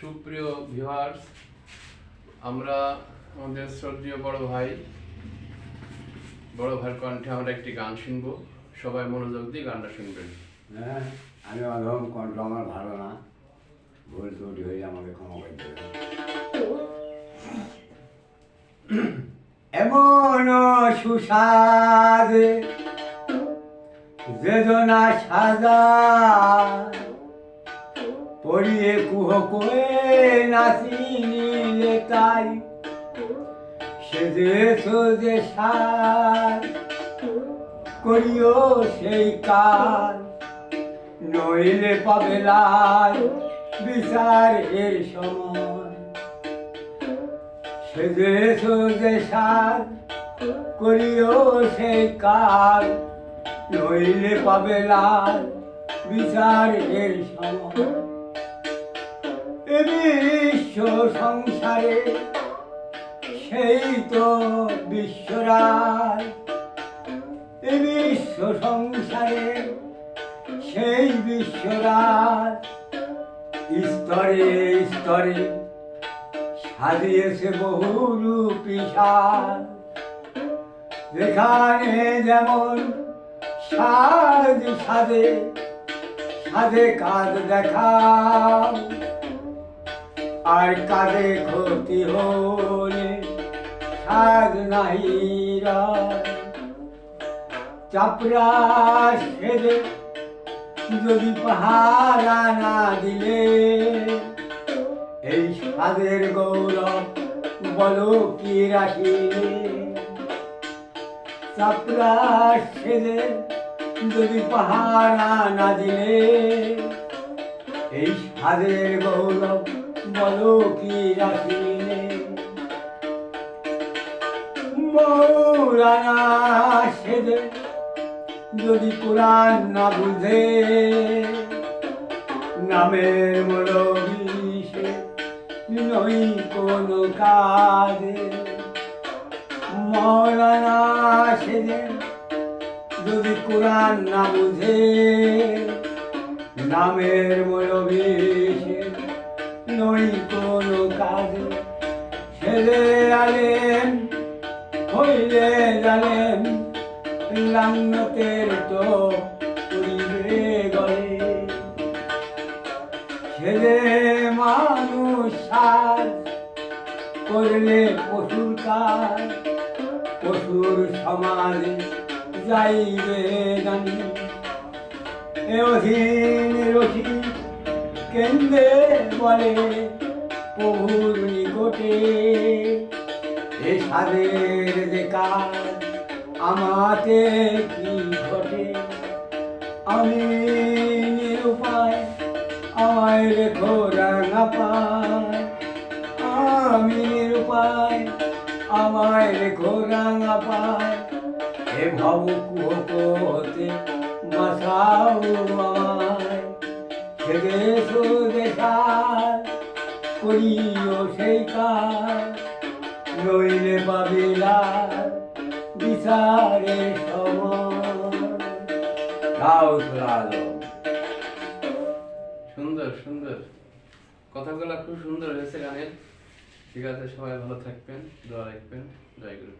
সুপ্রিয় ভিউয়ার্স আমরা আমাদের শ্রদ্ধেয় বড় ভাই, বড় ভাইয়ের কণ্ঠে আমরা একটি গান শুনব। সবাই মনোযোগ দিয়ে গানটা শুনবেন। হ্যাঁ আমি অধম কণ্ঠ, আমার ভালো না। ভুল ত্রুটি হয়ে আমাকে ক্ষমা করে এমন সুস্বাদ বেদনা সাজা পড়িয়ে কুহ করে নাচিনিলে তাই সে দেশ যে সার করিও সেই কাল নইলে পাবে লাল বিচার এর সময়। সে দেশ যে সার করিও সেই কাল নইলে পাবে লাল বিচার এর সময়। বিশ্ব সংসারে, সেই তো বিশ্বরায় এ বিশ্ব সংসারে, সেই বিশ্বরাজ। স্তরে স্তরে সাজিয়েছে বহু রূপিসার যেখানে যেমন সাজ সাজে সাজে কাজ দেখাও। আর কাজে ক্ষতি হলে সাজ নাহি রায়। চাপড়া সেজে যদি পাহারা না দিলে, এই স্বাদের গৌরব বলো কি রাখিলে চাপড়া সেজে যদি পাহারা না দিলে, এই স্বাদের গৌরব বলো কি রাখিলে মৌলানা সেজে যদি কোরআন না বুঝে, নামের মরবিষে নই কোনো কাজে। মৌলানা সেজে যদি কোরআন না বুঝে, নামের মরবিষে নই কোনো কাজে। ছেলে আলেন হইলে জানেন লাঙ্গতের তো উড়িবে গলে ছেলে মানুষ সাজ, করলে পশুর কাজ। পশুর সমাজে যাইবে জানি। এ অধীন রসি কেন্দ্রে বলে, প্রভুর নিকটে। এ সাদের যে কাজ আমাতে কি ঘটে? আমি নিরুপায়, আমায় রেখো রাঙা পায়। আমি নিরুপায়, আমায় রেখো রাঙা পায়। এ ভব কুহতে বাসাও আমায়। ছেড়ে সো দেখার করিও সেই কাজ। নইলে পাবিলার বিচারে সুন্দর সুন্দর। কথাগুলো খুব সুন্দর হয়েছে গানের। ঠিক আছে, সবাই ভালো থাকবেন, দোয়া রাখবেন। জয় গুরু।